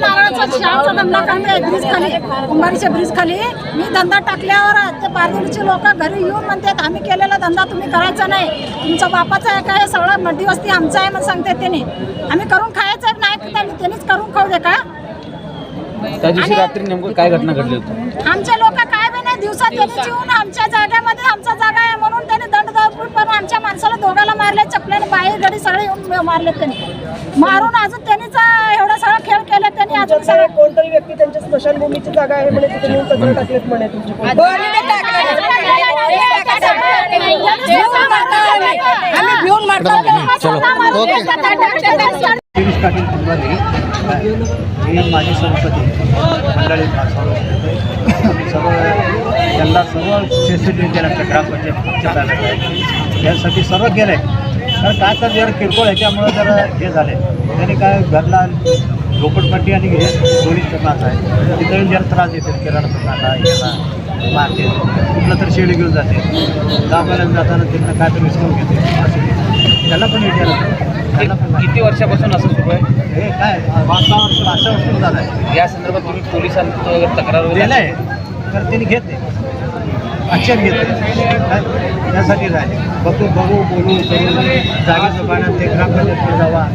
धंदा काम आहे? ब्रिज खाली कुंभारीच्या ब्रिज खाली मी धंदा टाकल्यावर ते पारदुरीचे लोक घरी येऊन म्हणतात आम्ही केलेला धंदा तुम्ही करायचा नाही. तुमचा बापाचा आहे काय सगळं मड्डी वस्ती आमचा आहे म्हणून सांगते त्याने. आम्ही करून खायचं नाही त्यांनी? त्यांनीच करून खाऊ दे का? त्या दिवशी रात्री नेमकं काय घटना घडली होती? आमचे लोक काय बी नाही दिवसात त्यांनी जीवन आमच्या जागेमध्ये आमचा जागा आहे म्हणून त्यांनी दंड दाखवून पण आमच्या माणसाला दोघाला मारले चपल्याने बाहेर गडी सगळे येऊन मारले त्यांनी. मारून अजून त्यांनीच अं, एवढा सगळा खेळ केला त्यांनी अजून तुमच्याकडे कोणतरी व्यक्ती त्यांच्या स्मशानभूमीची जागा आहे म्हणे तिथे नेऊन कचरा टाकलेत म्हणे तुमचे गिरीश पाटील कुंभारे सभापती मंडळी सर्व त्यांना सर्व फेसिलिटी ग्रामपंचायतच्या ताब्यात यासाठी सर्व केलं आहे तर काय तर जरा किरकोळ ह्याच्यामुळं जरा हे झाले त्याने काय घरला झोपडपट्टी आणि हे दोन्हीचं त्रास आहे तिथे जरा त्रास देते किराणाचा कांदा याला मारते कुठलं तर शेळी घेऊन जाते. गावाला जाताना त्यांना काय तर विसरून घेते. असं त्याला पण विचारत त्याला पण किती वर्षापासून असं सुरू आहे? हे काय पाच सहा वर्ष अशा वर्ष झालं आहे. या संदर्भात तुम्ही पोलिसांना वगैरे तक्रार वगैरे दिलं आहे तर त्यांनी घेत आक्षेप घेत? त्यासाठी राहिले. बघू बघू बोलू करू. जागेचं पाण्यात ते ग्रामपंचायतकडे जावा.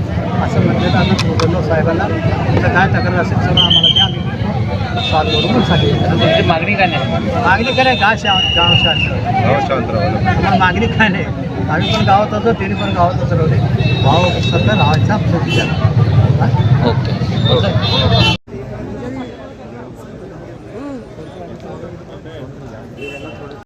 असं म्हटलं तर आम्ही गव्हर्नर साहेबांना तर काय तक्रार असेल सगळं आम्हाला द्या आम्ही स्वाद बरोबर सांगितलं. तुमची मागणी काय नाही? मागणी काय नाही गाव शा गाव शांत. मागणी काय नाही. आम्ही पण गावात असतो त्यांनी पण गावात असलो होते भाव सध्या राहायचा ओके.